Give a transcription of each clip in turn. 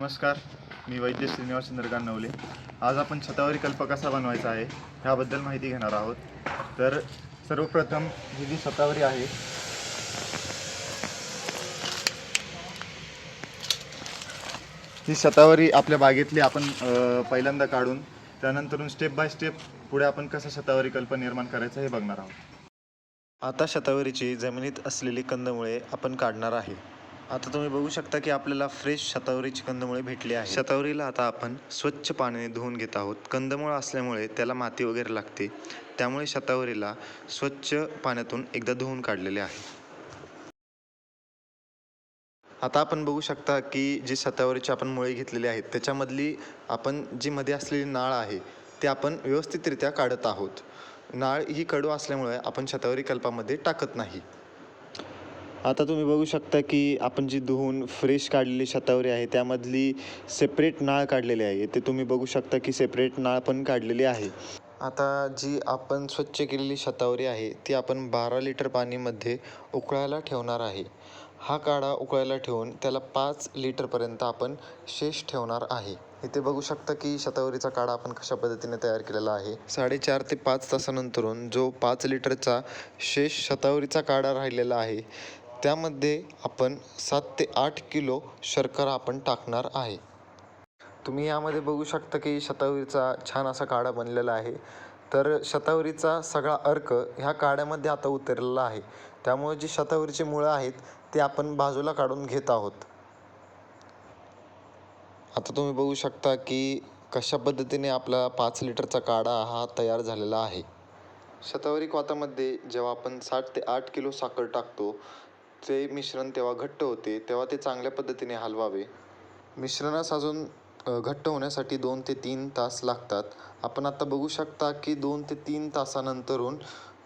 नमस्कार मी वैद्य श्रीनिवास चंद्रकांत नवले आज आपण छतावरी कल्प कसा बनवायचा आहे ह्याबद्दल माहिती घेणार आहोत. तर सर्वप्रथम ही जी छतावरी आहे ही छतावरी आपल्या बागेतली आपण पहिल्यांदा काढून त्यानंतरून स्टेप बाय स्टेप पुढे आपण कसं छतावरी कल्प निर्माण करायचं हे बघणार आहोत. आता शतावरीची जमिनीत असलेली कंदमुळे आपण काढणार आहे. आता तुम्ही बघू शकता की आपल्याला फ्रेश शतावरीची कंदमुळे भेटली आहे शतावरीला आता आपण स्वच्छ पाण्याने धुवून घेत आहोत. कंदमुळं असल्यामुळे त्याला माती वगैरे लागते. त्यामुळे शतावरीला स्वच्छ पाण्यातून एकदा धुवून काढलेले आहे. आता आपण बघू शकता की जी शतावरीची आपण मुळे घेतलेली आहेत त्याच्यामधली आपण जी मध्ये असलेली नाळ आहे ते आपण व्यवस्थितरित्या काढत आहोत. नाळ ही कडू असल्यामुळे आपण शतावरी कल्पामध्ये टाकत नाही. आता तुम्ही बघू शकता की आपण जी धुवून फ्रेश काढलेली शतावरी आहे त्यामधली सेपरेट नाळ काढलेली आहे. ते तुम्ही बघू शकता की सेपरेट नाळ पण काढलेली आहे. आता जी आपण स्वच्छ केलेली शतावरी आहे ती आपण बारा लिटर पाणीमध्ये उकळायला ठेवणार आहे. हा काढा उकळायला ठेवून त्याला पाच लिटरपर्यंत आपण शेष ठेवणार आहे. इथे बघू शकता की शतावरीचा काढा आपण कशा पद्धतीने तयार केलेला आहे. साडेचार ते पाच तासानंतरून जो पाच लिटरचा शेष शतावरीचा काढा राहिलेला आहे त्यामध्ये आपण सात ते आठ किलो शर्करा आपण टाकणार आहे. तुम्ही यामध्ये बघू शकता की शतावरीचा छान असा काढा बनलेला आहे. तर शतावरीचा सगळा अर्क ह्या काड्यामध्ये आता उतरलेला आहे. त्यामुळे जी शतावरीची मुळं आहेत ते आपण बाजूला काढून घेत आहोत. आता तुम्ही बघू शकता की कशा पद्धतीने आपला पाच लिटरचा काढा हा तयार झालेला आहे. शतावरी क्वातामध्ये जेव्हा आपण साठ ते आठ किलो साखर टाकतो ते मिश्रण तेव्हा घट्ट होते तेव्हा ते चांगल्या पद्धतीने हलवावे. मिश्रणास अजून घट्ट होण्यासाठी दोन ते तीन तास लागतात. आपण आता बघू शकता की दोन ते तीन तासानंतरून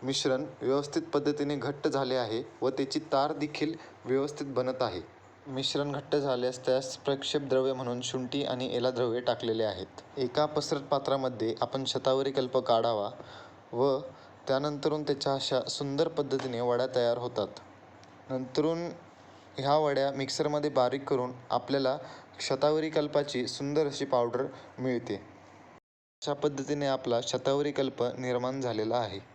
मिश्रण व्यवस्थित पद्धतीने घट्ट झाले आहे व त्याची तार देखील व्यवस्थित बनत आहे. मिश्रण घट्ट झाल्यास त्यास प्रक्षेप द्रव्य म्हणून शुंठी आणि एला द्रव्य टाकलेले आहेत. एका पसरट पात्रामध्ये आपण शतावरी कल्प काढावा व त्यानंतरून त्याच्या अशा सुंदर पद्धतीने वड्या तयार होतात. नंतरून ह्या वड्या मिक्सरमध्ये बारीक करून आपल्याला शतावरी कल्पाची सुंदर अशी पावडर मिळते. अशा पद्धतीने आपला शतावरी कल्प निर्माण झालेला आहे.